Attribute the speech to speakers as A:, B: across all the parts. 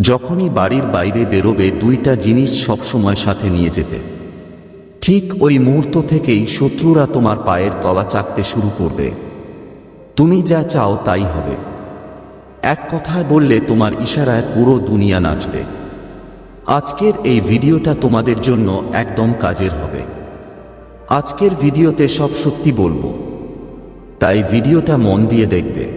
A: যখনই বাড়ির বাইরে বেরোবে দুইটা জিনিস সবসময় সাথে নিয়ে যেতে। ঠিক ওই মুহূর্ত থেকেই শত্রুরা তোমার পায়ের তলা চাকতে শুরু করবে। তুমি যা চাও তাই হবে। এক কথায় বললে তোমার ইশারায় পুরো দুনিয়া নাচবে। আজকের এই ভিডিওটা তোমাদের জন্য একদম কাজের হবে। আজকের ভিডিওতে সব সত্যি বলব। তাই ভিডিওটা মন দিয়ে দেখবে।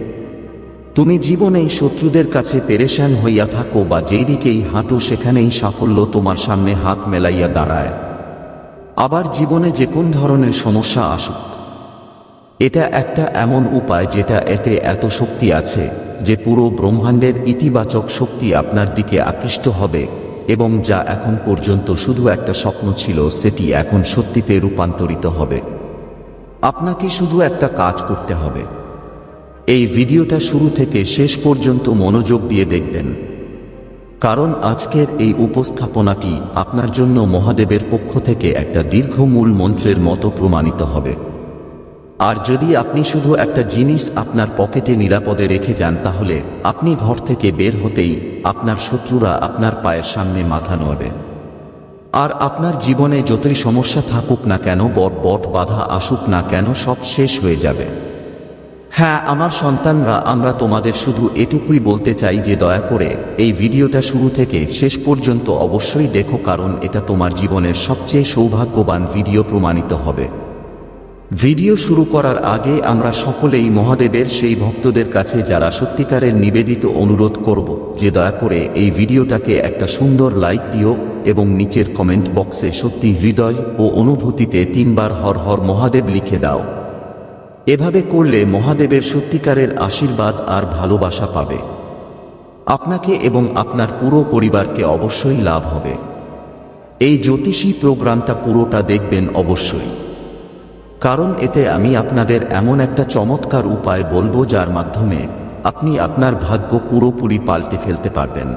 A: তুমি জীবনে শত্রুদের কাছে পেরেশান হইয়া থাকো বা যেই দিকেই হাঁটো সেখানেই সাফল্য তোমার সামনে হাত মেলাইয়া দাঁড়ায়। আবার জীবনে যে কোন ধরনের সমস্যা আসুক, এটা একটা এমন উপায় যেটা এতে এত শক্তি আছে যে পুরো ব্রহ্মাণ্ডের ইতিবাচক শক্তি আপনার দিকে আকৃষ্ট হবে এবং যা এখন পর্যন্ত শুধু একটা স্বপ্ন ছিল সেটি এখন সত্যিতে রূপান্তরিত হবে। আপনাকে শুধু একটা কাজ করতে হবে। এই ভিডিওটা শুরু থেকে শেষ পর্যন্ত মনোযোগ দিয়ে দেখবেন। কারণ আজকের এই উপস্থাপনাটি আপনার জন্য মহাদেবের পক্ষ থেকে একটা দীর্ঘ মূল মন্ত্রের মতো প্রমাণিত হবে। আর যদি আপনি শুধু একটা জিনিস আপনার পকেটে নিরাপদে রেখে যান, তাহলে আপনি ঘর থেকে বের হতেই আপনার শত্রুরা আপনার পায়ের সামনে মাথা নড়বে। আর আপনার জীবনে যতই সমস্যা থাকুক না কেন বট বট বাধা আসুক না কেন, সব শেষ হয়ে যাবে। হ্যাঁ আমার সন্তানরা, আমরা তোমাদের শুধু এটুকুই বলতে চাই যে দয়া করে এই ভিডিওটা শুরু থেকে শেষ পর্যন্ত অবশ্যই দেখো কারণ এটা তোমার জীবনের সবচেয়ে সৌভাগ্যবান ভিডিও প্রমাণিত হবে। ভিডিও শুরু করার আগে আমরা সকলেই মহাদেবের সেই ভক্তদের কাছে যারা সত্যিকারের নিবেদিত অনুরোধ করব যে দয়া করে এই ভিডিওটাকে একটা সুন্দর লাইক দিও এবং নিচের কমেন্ট বক্সে সত্যি হৃদয় ও অনুভূতিতে তিনবার হর হর মহাদেব লিখে দাও। এভাবে করলে মহাদেবের সত্যিকারের আশীর্বাদ আর ভালোবাসা পাবে। আপনাকে এবং আপনার পুরো পরিবারকে অবশ্যই লাভ হবে। এই জ্যোতিষী প্রোগ্রামটা পুরোটা দেখবেন অবশ্যই। কারণ এতে আমি আপনাদের এমন একটা চমৎকার উপায় বলব যার মাধ্যমে আপনি আপনার ভাগ্য পুরোপুরি পাল্টে ফেলতে পারবেন।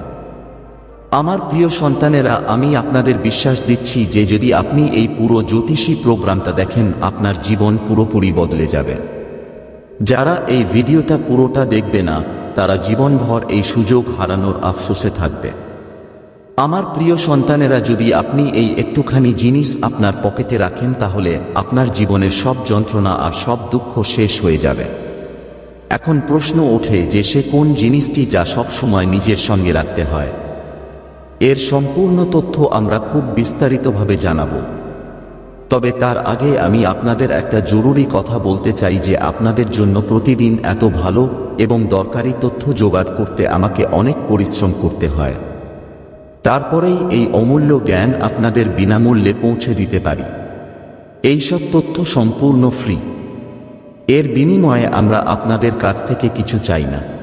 A: আমার প্রিয় সন্তানেরা, আমি আপনাদের বিশ্বাস দিচ্ছি যে যদি আপনি এই পুরো জ্যোতিষী প্রোগ্রামটা দেখেন, আপনার জীবন পুরোপুরি বদলে যাবে। যারা এই ভিডিওটা পুরোটা দেখবে না, তারা জীবনভর এই সুযোগ হারানোর আফসোসে থাকবে। আমার প্রিয় সন্তানেরা, যদি আপনি এই একটুখানি জিনিস আপনার পকেটে রাখেন, তাহলে আপনার জীবনের সব যন্ত্রণা আর সব দুঃখ শেষ হয়ে যাবে। এখন প্রশ্ন ওঠে যে সে কোন জিনিসটি যা সব সময় নিজের সঙ্গে রাখতে হয়? এর সম্পূর্ণ তথ্য আমরা খুব বিস্তারিতভাবে জানাব। তবে তার আগে আমি আপনাদের একটা জরুরি কথা বলতে চাই যে আপনাদের জন্য প্রতিদিন এত ভালো এবং দরকারি তথ্য জোগাড় করতে আমাকে অনেক পরিশ্রম করতে হয়। তারপরেই এই অমূল্য জ্ঞান আপনাদের বিনামূল্যে পৌঁছে দিতে পারি। এই সব তথ্য সম্পূর্ণ ফ্রি। এর বিনিময়ে আমরা আপনাদের কাছ থেকে কিছু চাই না।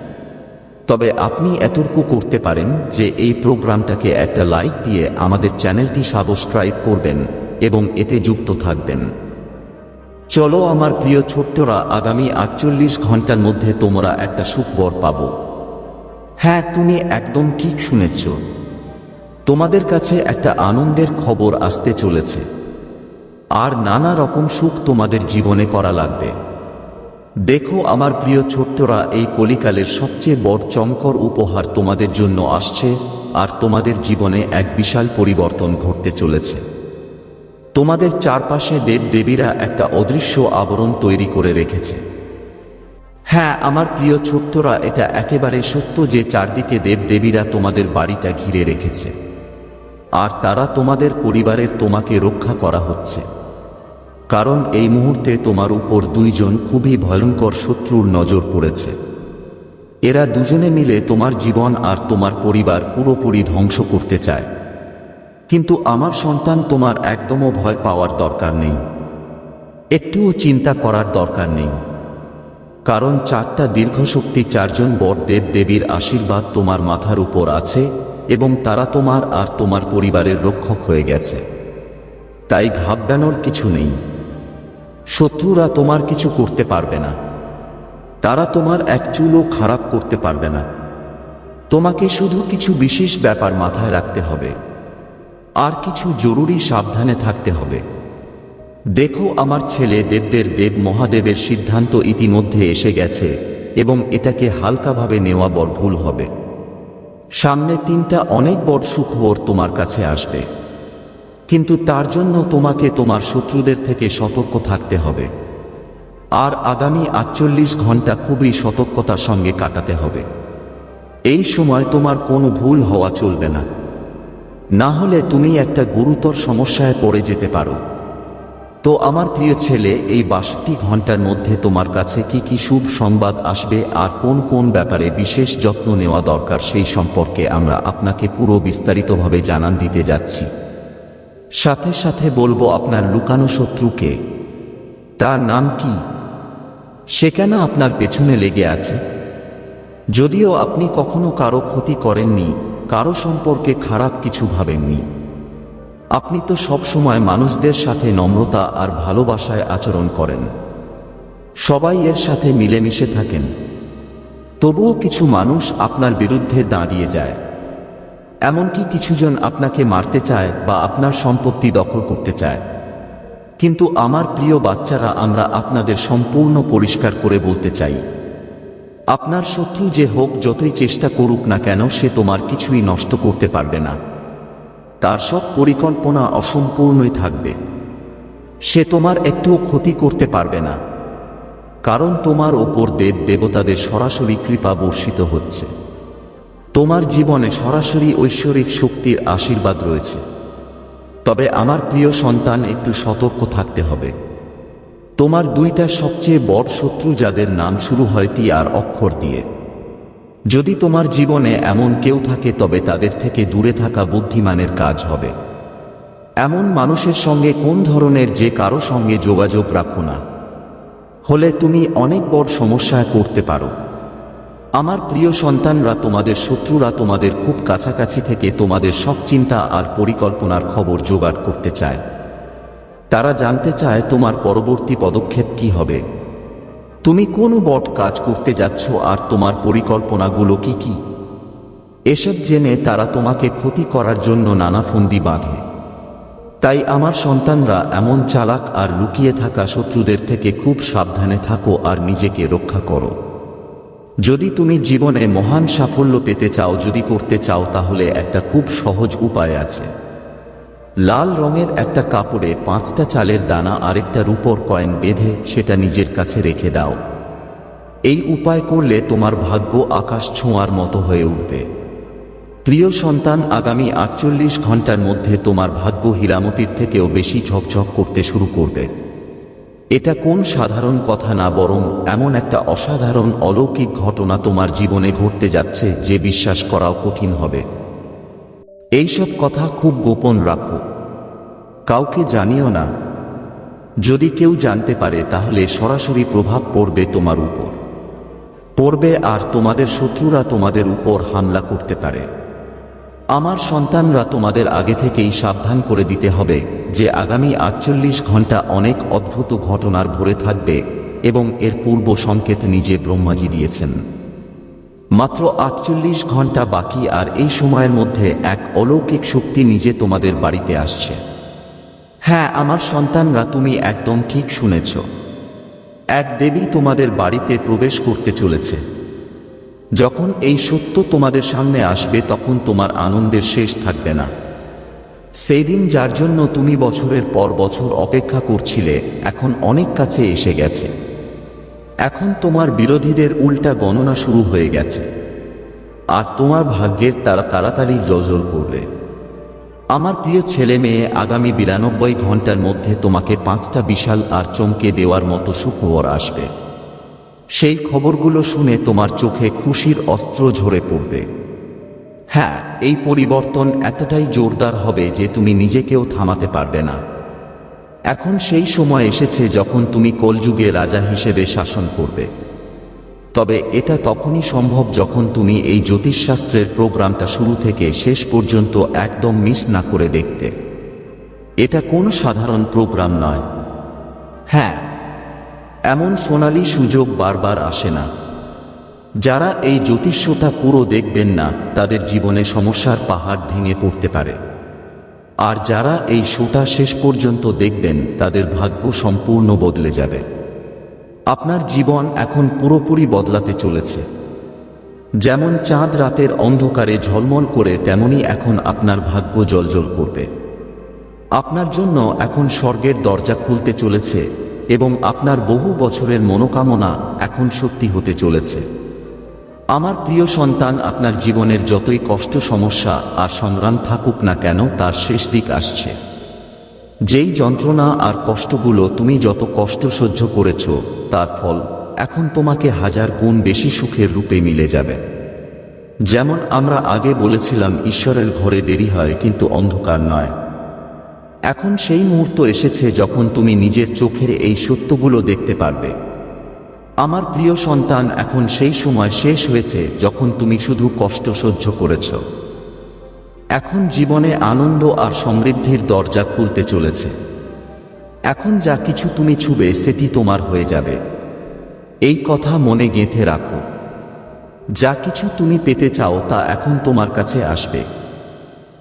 A: তবে আপনি এতটুকু করতে পারেন যে এই প্রোগ্রামটাকে একটা লাইক দিয়ে আমাদের চ্যানেলটি সাবস্ক্রাইব করবেন এবং এতে যুক্ত থাকবেন। চলো আমার প্রিয় ছোট্টরা, আগামী আটচল্লিশ ঘণ্টার মধ্যে তোমরা একটা সুখবর পাবো। হ্যাঁ তুমি একদম ঠিক শুনেছ। তোমাদের কাছে একটা আনন্দের খবর আসতে চলেছে। আর নানা রকম সুখ তোমাদের জীবনে করা লাগবে। দেখো আমার প্রিয় ছোট্টরা, এই কলিকালের সবচেয়ে বড় চমকর উপহার তোমাদের জন্য আসছে আর তোমাদের জীবনে এক বিশাল পরিবর্তন ঘটতে চলেছে। তোমাদের চারপাশে দেব দেবীরা একটা অদৃশ্য আবরণ তৈরি করে রেখেছে। হ্যাঁ আমার প্রিয় ছোট্টরা, এটা একেবারে সত্য যে চারদিকে দেব দেবীরা তোমাদের বাড়িটা ঘিরে রেখেছে। আর তারা তোমাদের পরিবারের তোমাকে রক্ষা করা হচ্ছে। কারণ এই মুহূর্তে তোমার উপর দুইজন খুবই ভয়ঙ্কর শত্রুর নজর পড়েছে। এরা দুজনে মিলে তোমার জীবন আর তোমার পরিবার পুরোপুরি ধ্বংস করতে চায়। কিন্তু আমার সন্তান তোমার একদমও ভয় পাওয়ার দরকার নেই। একটুও চিন্তা করার দরকার নেই। কারণ চারটা দীর্ঘশক্তি চারজন বড় দেব দেবীর আশীর্বাদ তোমার মাথার উপর আছে এবং তারা তোমার আর তোমার পরিবারের রক্ষক হয়ে গেছে। তাই ঘাবড়ানোর কিছু নেই। শত্রুরা তোমার কিছু করতে পারবে না। তারা তোমার এক চুলও খারাপ করতে পারবে না। তোমাকে শুধু কিছু বিশেষ ব্যাপার মাথায় রাখতে হবে। আর কিছু জরুরি সাবধানে থাকতে হবে। দেখো আমার ছেলে দেবদের দেব মহাদেবের সিদ্ধান্ত ইতিমধ্যে এসে গেছে এবং এটাকে হালকাভাবে নেওয়া বড় ভুল হবে। সামনে তিনটা অনেক বড় সুখবর তোমার কাছে আসবে। কিন্তু তার জন্য তোমাকে তোমার শত্রুদের থেকে সতর্ক থাকতে হবে। আর আগামী আটচল্লিশ ঘণ্টা খুবই সতর্কতার সঙ্গে কাটাতে হবে। এই সময় তোমার কোনো ভুল হওয়া চলবে না। না হলে তুমি একটা গুরুতর সমস্যায় পড়ে যেতে পারো। তো আমার প্রিয় ছেলে, এই বাষট্টি ঘণ্টার মধ্যে তোমার কাছে কি কি শুভ সংবাদ আসবে আর কোন কোন ব্যাপারে বিশেষ যত্ন নেওয়া দরকার সেই সম্পর্কে আমরা আপনাকে পুরো বিস্তারিতভাবে জানান দিতে যাচ্ছি। সাথে সাথে বলব আপনার লুকানো শত্রুকে। তার নাম কি? সে কেন আপনার পেছনে লেগে আছে? যদিও আপনি কখনো কারও ক্ষতি করেননি, কারও সম্পর্কে খারাপ কিছু ভাবেননি। আপনি তো সবসময় মানুষদের সাথে নম্রতা আর ভালোবাসায় আচরণ করেন। সবাই এর সাথে মিলেমিশে থাকেন। তবুও কিছু মানুষ আপনার বিরুদ্ধে দাঁড়িয়ে যায়। এমনকি কিছুজন আপনাকে মারতে চায় বা আপনার সম্পত্তি দখল করতে চায়। কিন্তু আমার প্রিয় বাচ্চারা, আমরা আপনাদের সম্পূর্ণ পরিষ্কার করে বলতে চাই। আপনার শত্রু যে হোক, যতই চেষ্টা করুক না কেন, সে তোমার কিছুই নষ্ট করতে পারবে না। তার সব পরিকল্পনা অসম্পূর্ণই থাকবে। সে তোমার একটুও ক্ষতি করতে পারবে না। কারণ তোমার ওপর দেব দেবতাদের সরাসরি কৃপা বর্ষিত হচ্ছে। তোমার জীবনে সরাসরি ঐশ্বরিক শক্তির আশীর্বাদ রয়েছে। তবে আমার প্রিয় সন্তান, একটু সতর্ক থাকতে হবে। তোমার দুইটা সবচেয়ে বড় শত্রু যাদের নাম শুরু হয় তি আর অক্ষর দিয়ে। যদি তোমার জীবনে এমন কেউ থাকে, তবে তাদের থেকে দূরে থাকা বুদ্ধিমানের কাজ হবে। এমন মানুষের সঙ্গে কোন ধরনের যে কারও সঙ্গে যোগাযোগ রাখো না। হলে তুমি অনেক বড় সমস্যায় পড়তে পারো। আমার প্রিয় সন্তানরা, তোমাদের শত্রুরা তোমাদের খুব কাছাকাছি থেকে তোমাদের সব চিন্তা আর পরিকল্পনার খবর জোগাড় করতে চায়। তারা জানতে চায় তোমার পরবর্তী পদক্ষেপ কি হবে। তুমি কোন বট কাজ করতে যাচ্ছ আর তোমার পরিকল্পনাগুলো কি কি? এসব জেনে তারা তোমাকে ক্ষতি করার জন্য নানা ফন্দি বাঁধে। তাই আমার সন্তানরা এমন চালাক আর লুকিয়ে থাকা শত্রুদের থেকে খুব সাবধানে থাকো আর নিজেকে রক্ষা করো। যদি তুমি জীবনে মহান সাফল্য পেতে চাও, যদি করতে চাও, তাহলে একটা খুব সহজ উপায় আছে। লাল রঙের একটা কাপড়ে পাঁচটা চালের দানা আরেকটা রূপর কয়েন বেঁধে সেটা নিজের কাছে রেখে দাও। এই উপায় করলে তোমার ভাগ্য আকাশ ছোঁয়ার মতো হয়ে উঠবে। প্রিয় সন্তান, আগামী আটচল্লিশ ঘণ্টার মধ্যে তোমার ভাগ্য হীরামতির থেকেও বেশি ঝকঝক করতে শুরু করবে। এটা কোন সাধারণ কথা না বরং এমন একটা অসাধারণ অলৌকিক ঘটনা তোমার জীবনে ঘটতে যাচ্ছে যে বিশ্বাস করাও কঠিন হবে। এইসব কথা খুব গোপন রাখো। কাউকে জানিও না। যদি কেউ জানতে পারে, তাহলে সরাসরি প্রভাব পড়বে তোমার উপর। পড়বে আর তোমাদের শত্রুরা তোমাদের উপর হামলা করতে পারে। আমার সন্তানরা তোমাদের আগে থেকেই সাবধান করে দিতে হবে। যে আগামী আটচল্লিশ ঘণ্টা অনেক অদ্ভুত ঘটনার ভরে থাকবে এবং এর পূর্ব সংকেত নিজে ব্রহ্মাজি দিয়েছেন। মাত্র আটচল্লিশ ঘণ্টা বাকি আর এই সময়ের মধ্যে এক অলৌকিক শক্তি নিজে তোমাদের বাড়িতে আসছে। হ্যাঁ আমার সন্তানরা তুমি একদম ঠিক শুনেছ। এক দেবী তোমাদের বাড়িতে প্রবেশ করতে চলেছে। যখন এই সত্য তোমাদের সামনে আসবে তখন তোমার আনন্দের শেষ থাকবে না। সেই দিন যার জন্য তুমি বছরের পর বছর অপেক্ষা করছিলে, এখন অনেক কাছে এসে গেছে। এখন তোমার বিরোধীদের উল্টা গণনা শুরু হয়ে গেছে। আর তোমার ভাগ্যের তারা তাড়াতাড়ি জলজল করবে। আমার প্রিয় ছেলে মেয়ে, আগামী বিরানব্বই ঘণ্টার মধ্যে তোমাকে পাঁচটা বিশাল আর চমকে দেওয়ার মতো সুখবর আসবে। সেই খবরগুলো শুনে তোমার চোখে খুশির অস্ত্র ঝরে পড়বে। হ্যাঁ এই পরিবর্তন এতটাই জোরদার হবে যে তুমি নিজেকেও থামাতে পারবে না। এখন সেই সময় এসেছে যখন তুমি কলযুগে রাজা হিসেবে শাসন করবে। তবে এটা তখনই সম্ভব যখন তুমি এই জ্যোতিষশাস্ত্রের প্রোগ্রামটা শুরু থেকে শেষ পর্যন্ত একদম মিস না করে দেখতে। এটা কোনো সাধারণ প্রোগ্রাম নয়। হ্যাঁ এমন সোনালি সুযোগ বারবার আসে না। যারা এই জ্যোতিষ্যতা পুরো দেখবেন না, তাদের জীবনে সমস্যার পাহাড় ভেঙে পড়তে পারে। আর যারা এই শোটা শেষ পর্যন্ত দেখবেন, তাদের ভাগ্য সম্পূর্ণ বদলে যাবে। আপনার জীবন এখন পুরোপুরি বদলাতে চলেছে। যেমন চাঁদ রাতের অন্ধকারে ঝলমল করে, তেমনি এখন আপনার ভাগ্য জলজল করবে। আপনার জন্য এখন স্বর্গের দরজা খুলতে চলেছে এবং আপনার বহু বছরের মনোকামনা এখন সত্যি হতে চলেছে। আমার প্রিয় সন্তান, আপনার জীবনের যতই কষ্ট, সমস্যা আর সংগ্রাম থাকুক না কেন, তার শেষ দিক আসছে। যেই যন্ত্রণা আর কষ্টগুলো তুমি যত কষ্ট সহ্য করেছ, তার ফল এখন তোমাকে হাজার গুণ বেশি সুখের রূপে মিলে যাবে। যেমন আমরা আগে বলেছিলাম, ঈশ্বরের ঘরে দেরি হয়, কিন্তু অন্ধকার নয়। এখন সেই মুহূর্ত এসেছে যখন তুমি নিজের চোখের এই সত্যগুলো দেখতে পারবে। আমার প্রিয় সন্তান, এখন সেই সময় শেষ হয়েছে যখন তুমি শুধু কষ্ট সহ্য করেছ। এখন জীবনে আনন্দ আর সমৃদ্ধির দরজা খুলতে চলেছে। এখন যা কিছু তুমি ছুবে সেটি তোমার হয়ে যাবে। এই কথা মনে গেঁথে রাখো। যা কিছু তুমি পেতে চাও তা এখন তোমার কাছে আসবে।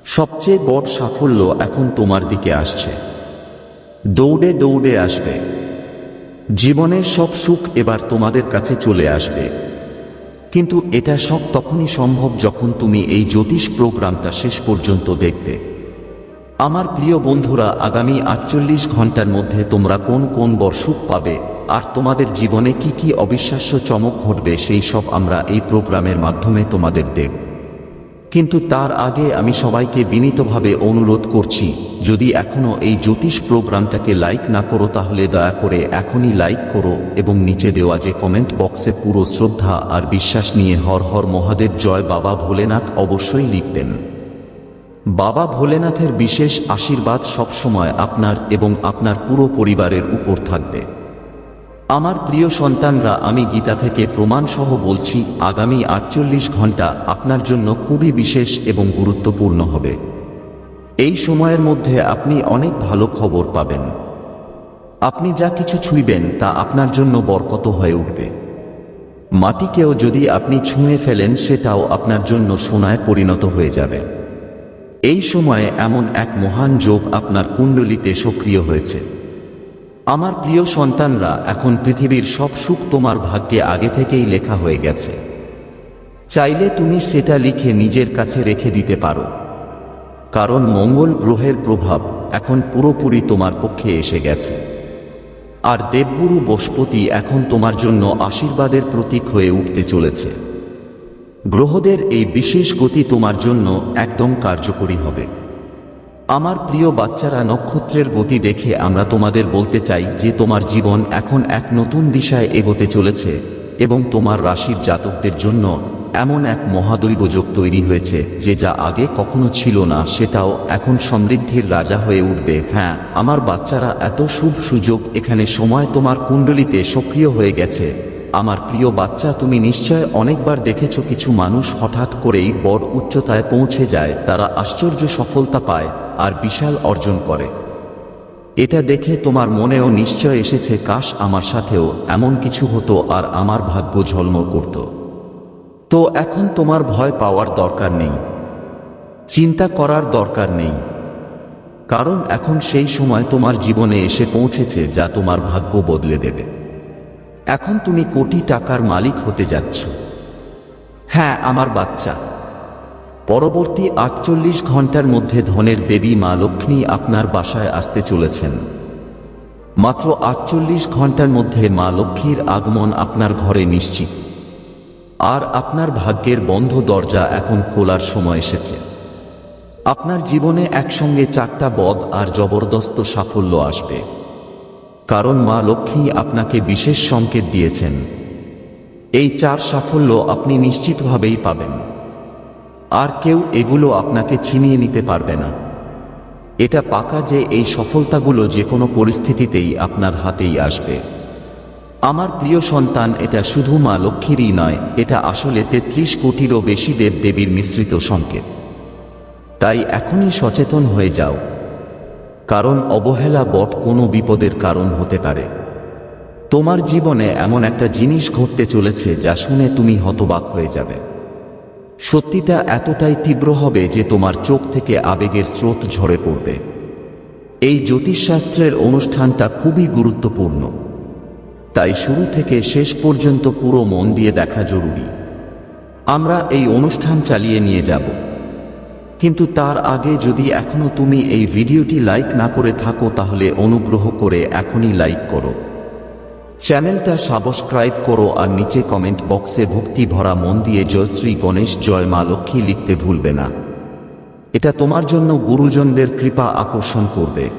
A: সবচেয়ে বড় সাফল্য এখন তোমার দিকে আসছে। দৌড়ে দৌড়ে আসবে। জীবনের সব সুখ এবার তোমাদের কাছে চলে আসবে। কিন্তু এটা সব তখনই সম্ভব যখন তুমি এই জ্যোতিষ প্রোগ্রামটা শেষ পর্যন্ত দেখবে। আমার প্রিয় বন্ধুরা, আগামী আটচল্লিশ ঘণ্টার মধ্যে তোমরা কোন কোন বর্ষুক পাবে, আর তোমাদের জীবনে কি কি অবিশ্বাস্য চমক ঘটবে, সেই সব আমরা এই প্রোগ্রামের মাধ্যমে তোমাদের দেব। কিন্তু তার আগে আমি সবাইকে বিনীতভাবে অনুরোধ করছি, যদি এখনও এই জ্যোতিষ প্রোগ্রামটাকে লাইক না করো তাহলে দয়া করে এখনই লাইক করো এবং নিচে দেওয়া যে কমেন্ট বক্সে পুরো শ্রদ্ধা আর বিশ্বাস নিয়ে হর হর মহাদেব জয় বাবা ভোলেনাথ অবশ্যই লিখবেন। বাবা ভোলেনাথের বিশেষ আশীর্বাদ সবসময় আপনার এবং আপনার পুরো পরিবারের উপর থাকবে। আমার প্রিয় সন্তানরা, আমি গীতা থেকে প্রমাণসহ বলছি, আগামী আটচল্লিশ ঘণ্টা আপনার জন্য খুবই বিশেষ এবং গুরুত্বপূর্ণ হবে। এই সময়ের মধ্যে আপনি অনেক ভালো খবর পাবেন। আপনি যা কিছু ছুঁইবেন তা আপনার জন্য বরকত হয়ে উঠবে। মাটিকেও যদি আপনি ছুঁয়ে ফেলেন, সেটাও আপনার জন্য সোনায় পরিণত হয়ে যাবে। এই সময়ে এমন এক মহান যোগ আপনার কুণ্ডলিতে সক্রিয় হয়েছে। আমার প্রিয় সন্তানরা, এখন পৃথিবীর সব সুখ তোমার ভাগ্যে আগে থেকেই লেখা হয়ে গেছে। চাইলে তুমি সেটা লিখে নিজের কাছে রেখে দিতে পারো। কারণ মঙ্গল গ্রহের প্রভাব এখন পুরোপুরি তোমার পক্ষে এসে গেছে। আর দেবগুরু বসপতি এখন তোমার জন্য আশীর্বাদের প্রতীক হয়ে উঠতে চলেছে। গ্রহদের এই বিশেষ গতি তোমার জন্য একদম কার্যকরী হবে। আমার প্রিয় বাচ্চারা নক্ষত্রের গতি দেখে আমরা তোমাদের বলতে চাই যে তোমার জীবন এখন এক নতুন দিশায় এগোতে চলেছে এবং তোমার রাশির জাতকদের জন্য এমন এক মহাদৈবযোগ তৈরি হয়েছে যে যা আগে কখনো ছিল না, সেটাও এখন সমৃদ্ধির রাজা হয়ে উঠবে। হ্যাঁ আমার বাচ্চারা এত শুভ সুযোগ এখানে সময় তোমার কুণ্ডলিতে সক্রিয় হয়ে গেছে। আমার প্রিয় বাচ্চা, তুমি নিশ্চয় অনেকবার দেখেছ কিছু মানুষ হঠাৎ করেই বড় উচ্চতায় পৌঁছে যায়। তারা আশ্চর্য সফলতা পায়। আর বিশাল অর্জন করে। এটা দেখে তোমার মনেও নিশ্চয় এসেছে, কাশ আমার সাথেও এমন কিছু হতো আর আমার ভাগ্য ঝলমল করত। তো এখন তোমার ভয় পাওয়ার দরকার নেই। চিন্তা করার দরকার নেই। কারণ এখন সেই সময় তোমার জীবনে এসে পৌঁছেছে যা তোমার ভাগ্য বদলে দেবে। এখন তুমি কোটি টাকার মালিক হতে যাচ্ছ। হ্যাঁ আমার বাচ্চা। পরবর্তী আটচল্লিশ ঘণ্টার মধ্যে ধনের দেবী মা লক্ষ্মী আপনার বাসায় আসতে চলেছেন। মাত্র আটচল্লিশ ঘণ্টার মধ্যে মা লক্ষ্মীর আগমন আপনার ঘরে নিশ্চিত। আর আপনার ভাগ্যের বন্ধ দরজা এখন খোলার সময় এসেছে। আপনার জীবনে একসঙ্গে চারটা বদ আর জবরদস্ত সাফল্য আসবে। কারণ মা লক্ষ্মী আপনাকে বিশেষ সংকেত দিয়েছেন। এই চার সাফল্য আপনি নিশ্চিতভাবেই পাবেন। আর কেউ এগুলো আপনাকে ছিনিয়ে নিতে পারবে না। এটা পাকা যে এই সফলতাগুলো যে কোনো পরিস্থিতিতেই আপনার হাতেই আসবে। আমার প্রিয় সন্তান, এটা শুধু মা লক্ষ্মীরই নয়, এটা আসলে তেত্রিশ কোটিরও বেশি দেব দেবীর মিশ্রিত সংকেত। তাই এখনই সচেতন হয়ে যাও। কারণ অবহেলা বট কোনো বিপদের কারণ হতে পারে। তোমার জীবনে এমন একটা জিনিস ঘটতে চলেছে যা শুনে তুমি হতবাক হয়ে যাবে। সত্যিটা এতটাই তীব্র হবে যে তোমার চোখ থেকে আবেগের স্রোত ঝরে পড়বে। এই জ্যোতিষশাস্ত্রের অনুষ্ঠানটা খুবই গুরুত্বপূর্ণ। তাই শুরু থেকে শেষ পর্যন্ত পুরো মন দিয়ে দেখা জরুরি। আমরা এই অনুষ্ঠান চালিয়ে নিয়ে যাব। কিন্তু তার আগে যদি এখনও তুমি এই ভিডিওটি লাইক না করে থাকো তাহলে অনুগ্রহ করে এখনই লাইক করো। চ্যানেলটা সাবস্ক্রাইব করো আর নিচে কমেন্ট বক্সে ভক্তি ভরা মন দিয়ে জয় শ্রী গণেশ, জয় মা লক্ষ্মী লিখতে ভুলবে না। এটা তোমার জন্য গুরুজনদের কৃপা আকর্ষণ করবে।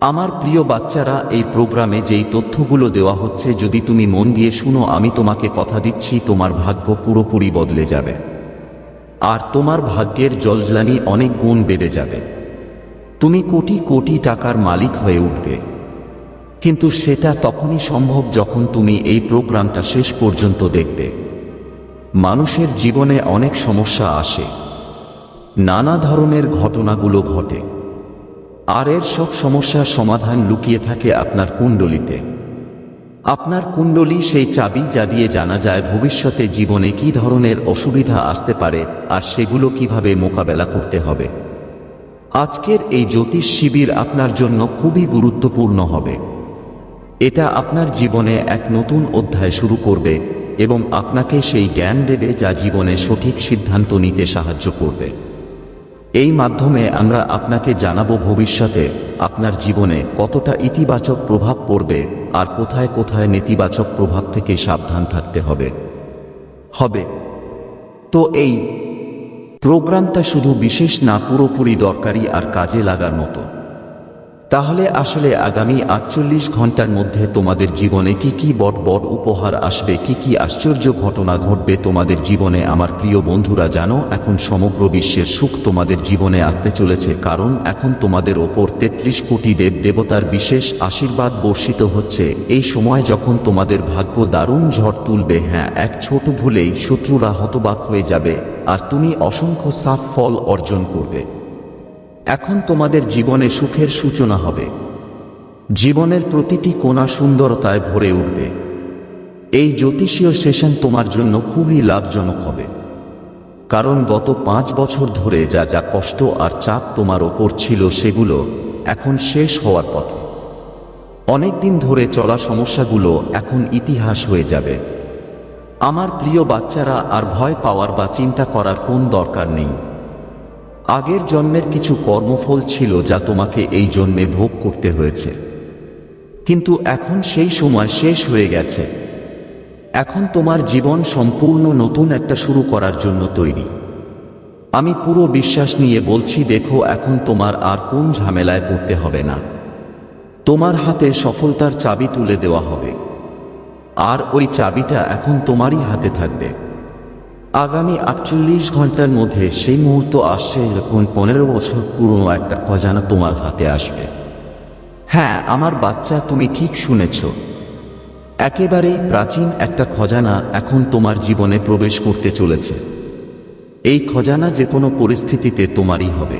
A: আমার প্রিয় বাচ্চারা, এই প্রোগ্রামে যেই তথ্যগুলো দেওয়া হচ্ছে, যদি তুমি মন দিয়ে শুনো, আমি তোমাকে কথা দিচ্ছি, তোমার ভাগ্য পুরোপুরি বদলে যাবে। আর তোমার ভাগ্যের জলজলানি অনেক গুণ বেড়ে যাবে। তুমি কোটি কোটি টাকার মালিক হয়ে উঠবে। কিন্তু সেটা তখনই সম্ভব যখন তুমি এই প্রোগ্রামটা শেষ পর্যন্ত দেখবে। মানুষের জীবনে অনেক সমস্যা আসে। নানা ধরনের ঘটনাগুলো ঘটে। আর এর সব সমস্যার সমাধান লুকিয়ে থাকে আপনার কুণ্ডলিতে। আপনার কুণ্ডলী সেই চাবি যা দিয়ে জানা যায় ভবিষ্যতে জীবনে কি ধরনের অসুবিধা আসতে পারে আর সেগুলো কীভাবে মোকাবেলা করতে হবে। আজকের এই জ্যোতিষ শিবির আপনার জন্য খুবই গুরুত্বপূর্ণ হবে। এটা আপনার জীবনে এক নতুন অধ্যায় শুরু করবে এবং আপনাকে সেই জ্ঞান দেবে যা জীবনে সঠিক সিদ্ধান্ত নিতে সাহায্য করবে। এই মাধ্যমে আমরা আপনাকে জানাব ভবিষ্যতে আপনার জীবনে কতটা ইতিবাচক প্রভাব পড়বে আর কোথায় কোথায় নেতিবাচক প্রভাব থেকে সাবধান থাকতে হবে। হবে। তো এই প্রোগ্রামটা শুধু বিশেষ না পুরোপুরি দরকারি আর কাজে লাগার মতো। তাহলে আসলে আগামী আটচল্লিশ ঘণ্টার মধ্যে তোমাদের জীবনে কি কি বট বট উপহার আসবে, কি কি আশ্চর্য ঘটনা ঘটবে তোমাদের জীবনে? আমার প্রিয় বন্ধুরা, জানো, এখন সমগ্র বিশ্বের সুখ তোমাদের জীবনে আসতে চলেছে, কারণ এখন তোমাদের ওপর তেত্রিশ কোটি দেব দেবতার বিশেষ আশীর্বাদ বর্ষিত হচ্ছে। এই সময় যখন তোমাদের ভাগ্য দারুণ ঝড় তুলবে হ্যাঁ এক ছোট ভুলেই শত্রুরা হতবাক হয়ে যাবে, আর তুমি অসংখ্য সাফ ফল অর্জন করবে। এখন তোমাদের জীবনে সুখের সূচনা হবে। জীবনের প্রতিটি কোণা সুন্দরতায় ভরে উঠবে। এই জ্যোতিষীয় সেশন তোমার জন্য খুবই লাভজনক হবে। কারণ গত পাঁচ বছর ধরে যা যা কষ্ট আর চাপ তোমার ওপর ছিল সেগুলো এখন শেষ হওয়ার পথে। অনেক দিন ধরে চলা সমস্যাগুলো এখন ইতিহাস হয়ে যাবে। আমার প্রিয় বাচ্চারা আর ভয় পাওয়ার বা চিন্তা করার কোন দরকার নেই। আগের জন্মের কিছু কর্মফল ছিল যা তোমাকে এই জন্মে ভোগ করতে হয়েছে। কিন্তু এখন সেই সময় শেষ হয়ে গেছে। এখন তোমার জীবন সম্পূর্ণ নতুন একটা শুরু করার জন্য তৈরি। আমি পুরো বিশ্বাস নিয়ে বলছি, দেখো, এখন তোমার আর কোন ঝামেলায় পড়তে হবে না। তোমার হাতে সফলতার চাবি তুলে দেওয়া হবে। আর ওই চাবিটা এখন তোমারই হাতে থাকবে। আগামী আটচল্লিশ ঘণ্টার মধ্যে সেই মুহূর্ত আসছে যখন পনেরো বছর পুরনো একটা খজানা তোমার হাতে আসবে। হ্যাঁ আমার বাচ্চা তুমি ঠিক শুনেছ। একেবারেই প্রাচীন একটা খজানা এখন তোমার জীবনে প্রবেশ করতে চলেছে। এই খজানা যে কোনো পরিস্থিতিতে তোমারই হবে।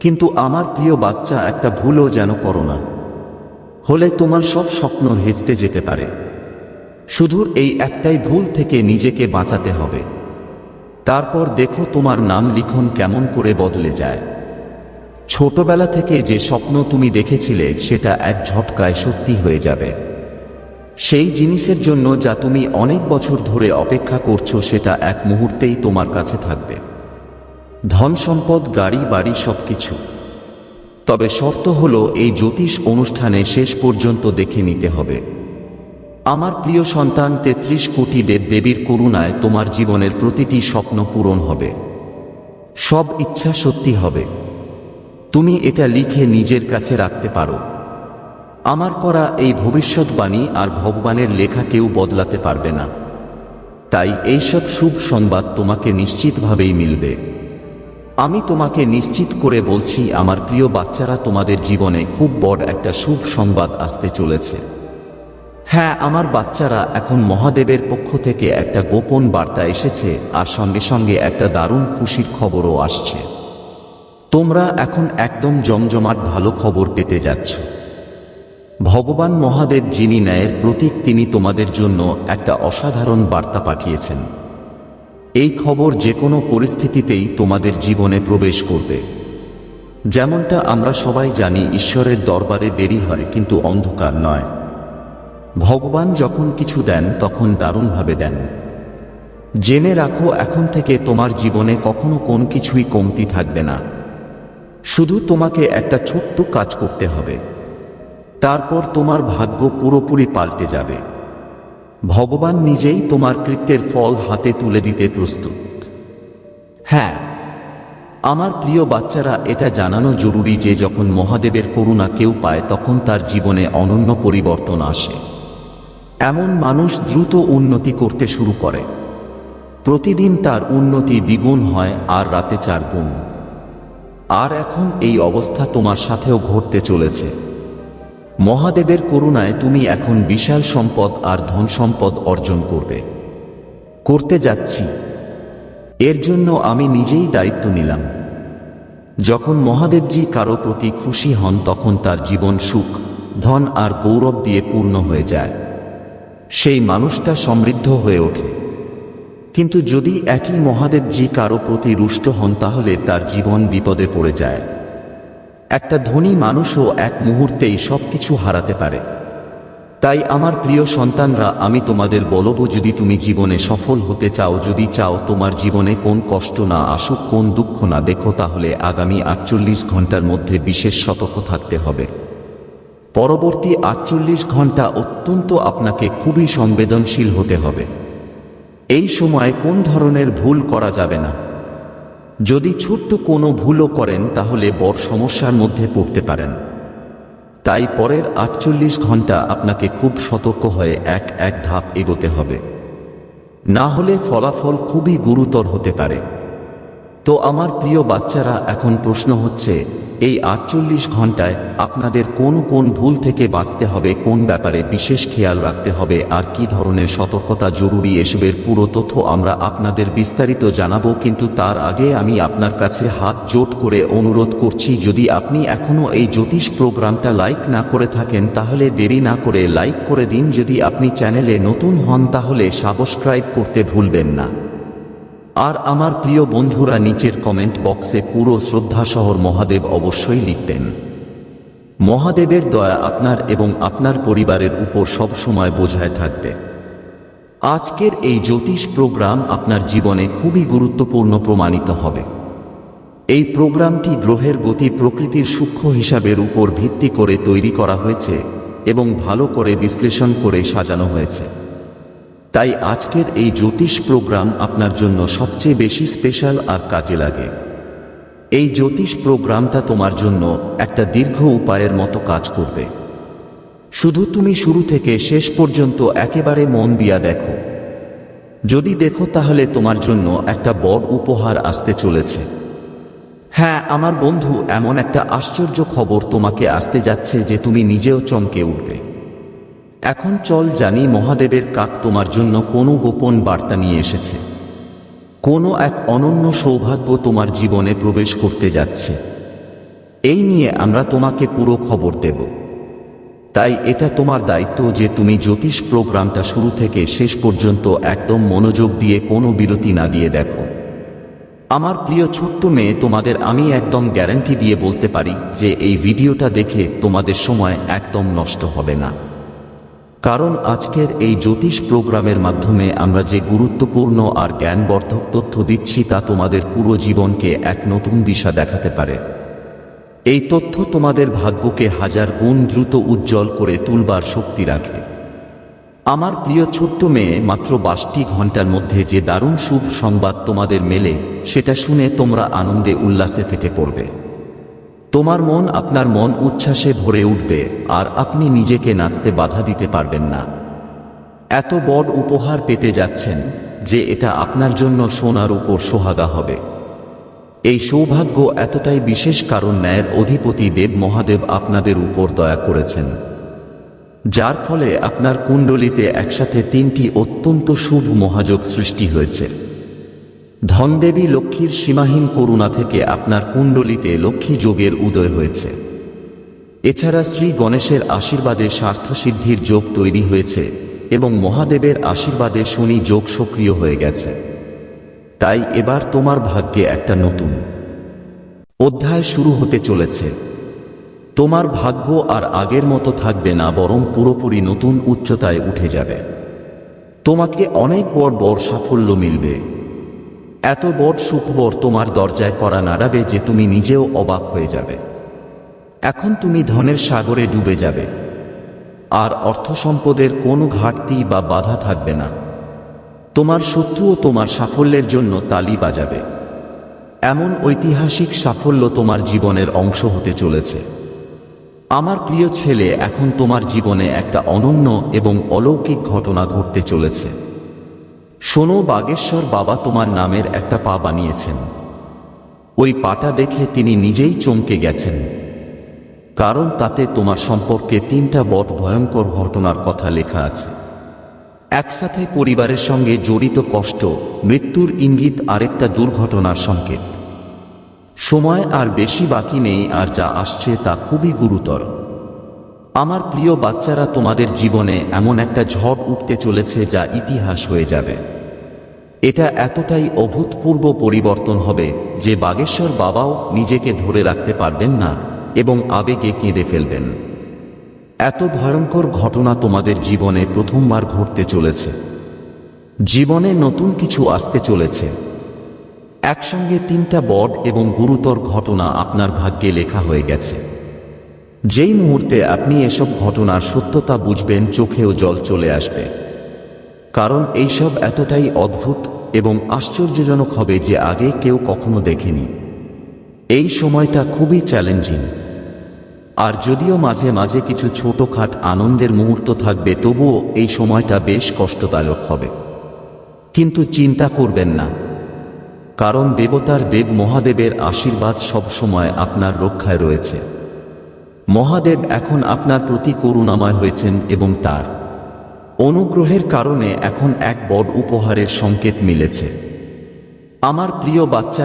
A: কিন্তু আমার প্রিয় বাচ্চা, একটা ভুলও যেন করো না। হলে তোমার সব স্বপ্ন হেঁচতে যেতে পারে। শুধু এই একটাই ভুল থেকে নিজেকে বাঁচাতে হবে। তারপর দেখো তোমার নাম লিখন কেমন করে বদলে যায়। ছোটবেলা থেকে যে স্বপ্ন তুমি দেখেছিলে, সেটা এক ঝটকায় সত্যি হয়ে যাবে। সেই জিনিসের জন্য যা তুমি অনেক বছর ধরে অপেক্ষা করছ, সেটা এক মুহূর্তেই তোমার কাছে থাকবে। ধন সম্পদ, গাড়ি, বাড়ি, সবকিছু। তবে শর্ত হলো, এই জ্যোতিষ অনুষ্ঠানে শেষ পর্যন্ত দেখে নিতে হবে। আমার প্রিয় সন্তান, তেত্রিশ কোটি দেব দেবীর করুণায় তোমার জীবনের প্রতিটি স্বপ্ন পূরণ হবে। সব ইচ্ছা সত্যি হবে। তুমি এটা লিখে নিজের কাছে রাখতে পারো। আমার করা এই ভবিষ্যৎবাণী আর ভগবানের লেখা কেউ বদলাতে পারবে না। তাই এইসব শুভ সংবাদ তোমাকে নিশ্চিতভাবেই মিলবে। আমি তোমাকে নিশ্চিত করে বলছি, আমার প্রিয় বাচ্চারা, তোমাদের জীবনে খুব বড় একটা শুভ সংবাদ আসতে চলেছে। হ্যাঁ আমার বাচ্চারা এখন মহাদেবের পক্ষ থেকে একটা গোপন বার্তা এসেছে আর সঙ্গে সঙ্গে একটা দারুণ খুশির খবরও আসছে। তোমরা এখন একদম জমজমাট ভালো খবর পেতে যাচ্ছ। ভগবান মহাদেব যিনি ন্যায়ের প্রতীক, তিনি তোমাদের জন্য একটা অসাধারণ বার্তা পাঠিয়েছেন। এই খবর যে কোনো পরিস্থিতিতেই তোমাদের জীবনে প্রবেশ করবে। যেমনটা আমরা সবাই জানি, ঈশ্বরের দরবারে দেরি হয়, কিন্তু অন্ধকার নয়। ভগবান যখন কিছু দেন, তখন দারুণভাবে দেন। জেনে রাখো, এখন থেকে তোমার জীবনে কখনো কোন কিছুই কমতি থাকবে না। শুধু তোমাকে একটা ছোট্ট কাজ করতে হবে। তারপর তোমার ভাগ্য পুরোপুরি পাল্টে যাবে। ভগবান নিজেই তোমার কৃত্যের ফল হাতে তুলে দিতে প্রস্তুত। হ্যাঁ আমার প্রিয় বাচ্চারা, এটা জানানো জরুরি যে যখন মহাদেবের করুণা কেউ পায়, তখন তার জীবনে অনন্য পরিবর্তন আসে। এমন মানুষ দ্রুত উন্নতি করতে শুরু করে। প্রতিদিন তার উন্নতি দ্বিগুণ হয় আর রাতে চার গুণ। আর এখন এই অবস্থা তোমার সাথেও ঘটতে চলেছে। মহাদেবের করুণায় তুমি এখন বিশাল সম্পদ আর ধন সম্পদ অর্জন করবে। করতে যাচ্ছি। এর জন্য আমি নিজেই দায়িত্ব নিলাম। যখন মহাদেবজি কারও প্রতি খুশি হন, তখন তার জীবন সুখ, ধন আর গৌরব দিয়ে পূর্ণ হয়ে যায়। সেই মানুষটা সমৃদ্ধ হয়ে ওঠে। কিন্তু যদি একই মহাদেবজি কারও প্রতি রুষ্ট হন, তাহলে তার জীবন বিপদে পড়ে যায়। একটা ধনী মানুষও এক মুহূর্তেই সবকিছু হারাতে পারে। তাই আমার প্রিয় সন্তানরা, আমি তোমাদের বলব, যদি তুমি জীবনে সফল হতে চাও, যদি চাও তোমার জীবনে কোন কষ্ট না আসুক, কোন দুঃখ না, দেখো তাহলে আগামী আটচল্লিশ ঘণ্টার মধ্যে বিশেষ সতর্ক থাকতে হবে। পরবর্তী আটচল্লিশ ঘণ্টা অত্যন্ত আপনাকে খুবই সংবেদনশীল হতে হবে। এই সময় কোন ধরনের ভুল করা যাবে না। যদি ছোট্ট কোনো ভুলও করেন, তাহলে বড় সমস্যার মধ্যে পড়তে পারেন। তাই পরের আটচল্লিশ ঘণ্টা আপনাকে খুব সতর্ক হয়ে এক এক ধাপ এগোতে হবে। না হলে ফলাফল খুবই গুরুতর হতে পারে। তো আমার প্রিয় বাচ্চারা, এখন প্রশ্ন হচ্ছে এই আটচল্লিশ ঘন্টায় আপনাদের কোন কোন ভুল থেকে বাঁচতে হবে, কোন ব্যাপারে বিশেষ খেয়াল রাখতে হবে, আর কি ধরনের সতর্কতা জরুরি এসবের পুরো তথ্য আমরা আপনাদের বিস্তারিত জানাব, কিন্তু তার আগে আমি আপনার কাছে হাত জোট করে অনুরোধ করছি, যদি আপনি এখনও এই জ্যোতিষ প্রোগ্রামটা লাইক না করে থাকেন, তাহলে দেরি না করে লাইক করে দিন, যদি আপনি চ্যানেলে নতুন হন, তাহলে সাবস্ক্রাইব করতে ভুলবেন না। আর আমার প্রিয় বন্ধুরা নিচের কমেন্ট বক্সে পুরো শ্রদ্ধাসহর মহাদেব অবশ্যই লিখবেন। মহাদেবের দয়া আপনার এবং আপনার পরিবারের উপর সবসময় বোঝায় থাকবে। আজকের এই জ্যোতিষ প্রোগ্রাম আপনার জীবনে খুবই গুরুত্বপূর্ণ প্রমাণিত হবে। এই প্রোগ্রামটি গ্রহের গতি প্রকৃতির সূক্ষ্ম হিসাবের উপর ভিত্তি করে তৈরি করা হয়েছে এবং ভালো করে বিশ্লেষণ করে সাজানো হয়েছে। তাই আজকের এই জ্যোতিষ প্রোগ্রাম আপনার জন্য সবচেয়ে বেশি স্পেশাল আর কাজে লাগে। এই জ্যোতিষ প্রোগ্রামটা তোমার জন্য একটা দীর্ঘ উপায়ের মতো কাজ করবে। শুধু তুমি শুরু থেকে শেষ পর্যন্ত একেবারে মন দিয়া দেখো। যদি দেখো তাহলে তোমার জন্য একটা বড় উপহার আসতে চলেছে। হ্যাঁ আমার বন্ধু, এমন একটা আশ্চর্য খবর তোমাকে আসতে যাচ্ছে যে তুমি নিজেও চমকে উঠবে। এখন চল জানি মহাদেবের কাক তোমার জন্য কোনো গোপন বার্তা নিয়ে এসেছে। কোনো এক অনন্য সৌভাগ্য তোমার জীবনে প্রবেশ করতে যাচ্ছে। এই নিয়ে আমরা তোমাকে পুরো খবর দেব। তাই এটা তোমার দায়িত্ব যে তুমি জ্যোতিষ প্রোগ্রামটা শুরু থেকে শেষ পর্যন্ত একদম মনোযোগ দিয়ে কোনো বিরতি না দিয়ে দেখো। আমার প্রিয় ছোট্ট মেয়ে, তোমাদের আমি একদম গ্যারান্টি দিয়ে বলতে পারি যে এই ভিডিওটা দেখে তোমাদের সময় একদম নষ্ট হবে না। কারণ আজকের এই জ্যোতিষ প্রোগ্রামের মাধ্যমে আমরা যে গুরুত্বপূর্ণ আর জ্ঞানবর্ধক তথ্য দিচ্ছি তা তোমাদের পুরো জীবনকে এক নতুন দিশা দেখাতে পারে। এই তথ্য তোমাদের ভাগ্যকে হাজার গুণ দ্রুত উজ্জ্বল করে তুলবার শক্তি রাখে। আমার প্রিয় ছোট্ট মেয়ে, মাত্র বাষট্টি ঘণ্টার মধ্যে যে দারুণ শুভ সংবাদ তোমাদের মেলে, সেটা শুনে তোমরা আনন্দে উল্লাসে ফেটে পড়বে। তোমার মন আপনার মন উচ্ছ্বাসে ভরে উঠবে, আর আপনি নিজেকে নাচতে বাধা দিতে পারবেন না। এত বড় উপহার পেতে যাচ্ছেন যে এটা আপনার জন্য সোনার উপর সোহাগা হবে। এই সৌভাগ্য এতটাই বিশেষ কারণ ন্যায়ের অধিপতি দেব মহাদেব আপনাদের উপর দয়া করেছেন। যার ফলে আপনার কুণ্ডলিতে একসাথে তিনটি অত্যন্ত শুভ মহাযোগ সৃষ্টি হয়েছে। ধনদেবী লক্ষ্মীর সীমাহীন করুণা থেকে আপনার কুণ্ডলিতে লক্ষ্মী যোগের উদয় হয়েছে। এছাড়া শ্রী গণেশের আশীর্বাদে স্বার্থসিদ্ধির যোগ তৈরি হয়েছে এবং মহাদেবের আশীর্বাদে শনি যোগ সক্রিয় হয়ে গেছে। তাই এবার তোমার ভাগ্যে একটা নতুন অধ্যায় শুরু হতে চলেছে। তোমার ভাগ্য আর আগের মতো থাকবে না, বরং পুরোপুরি নতুন উচ্চতায় উঠে যাবে। তোমাকে অনেক বড় বড় সাফল্য মিলবে। এত বড় সুখবর তোমার দরজায় করা নাড়াবে যে তুমি নিজেও অবাক হয়ে যাবে। এখন তুমি ধনের সাগরে ডুবে যাবে। আর অর্থ সম্পদের কোনো ঘাটতি বা বাধা থাকবে না। তোমার শত্রুও তোমার সাফল্যের জন্য তালি বাজাবে। এমন ঐতিহাসিক সাফল্য তোমার জীবনের অংশ হতে চলেছে। আমার প্রিয় ছেলে, এখন তোমার জীবনে একটা অনন্য এবং অলৌকিক ঘটনা ঘটতে চলেছে। শোনো বাগেশ্বর বাবা তোমার নামের একটা পা বানিয়েছেন। ওই পাটা দেখে তিনি নিজেই চমকে গেছেন। কারণ তাতে তোমার সম্পর্কে তিনটা বট ভয়ঙ্কর ঘটনার কথা লেখা আছে। একসাথে পরিবারের সঙ্গে জড়িত কষ্ট, মৃত্যুর ইঙ্গিত আরেকটা দুর্ঘটনার সংকেত। সময় আর বেশি বাকি নেই আর যা আসছে তা খুবই গুরুতর। আমার প্রিয় বাচ্চারা, তোমাদের জীবনে এমন একটা ঝড় উঠতে চলেছে যা ইতিহাস হয়ে যাবে। এটা এতটাই অভূতপূর্ব পরিবর্তন হবে যে বাগেশ্বর বাবাও নিজেকে ধরে রাখতে পারবেন না এবং আবেগে কেঁদে ফেলবেন। এত ভয়ঙ্কর ঘটনা তোমাদের জীবনে প্রথমবার ঘটতে চলেছে। জীবনে নতুন কিছু আসতে চলেছে। একসঙ্গে তিনটা বড় এবং গুরুতর ঘটনা আপনার ভাগ্যে লেখা হয়ে গেছে। যেই মুহূর্তে আপনি এসব ঘটনার সত্যতা বুঝবেন, চোখেও জল চলে আসবে। কারণ এইসব এতটাই অদ্ভুত এবং আশ্চর্যজনক হবে যে আগে কেউ কখনো দেখেনি। এই সময়টা খুবই চ্যালেঞ্জিং। আর যদিও মাঝে মাঝে কিছু ছোটখাট আনন্দের মুহূর্ত থাকবে, তবুও এই সময়টা বেশ কষ্টদায়ক হবে। কিন্তু চিন্তা করবেন না। কারণ দেবতার দেব মহাদেবের আশীর্বাদ সব সময় আপনার রক্ষায় রয়েছে। মহাদেব এখন আপনার প্রতি করুণাময় হয়েছেন এবং তার অনুগ্রহের কারণে এখন এক বড় উপহারের সংকেত মিলেছে। আমার প্রিয় বাচ্চা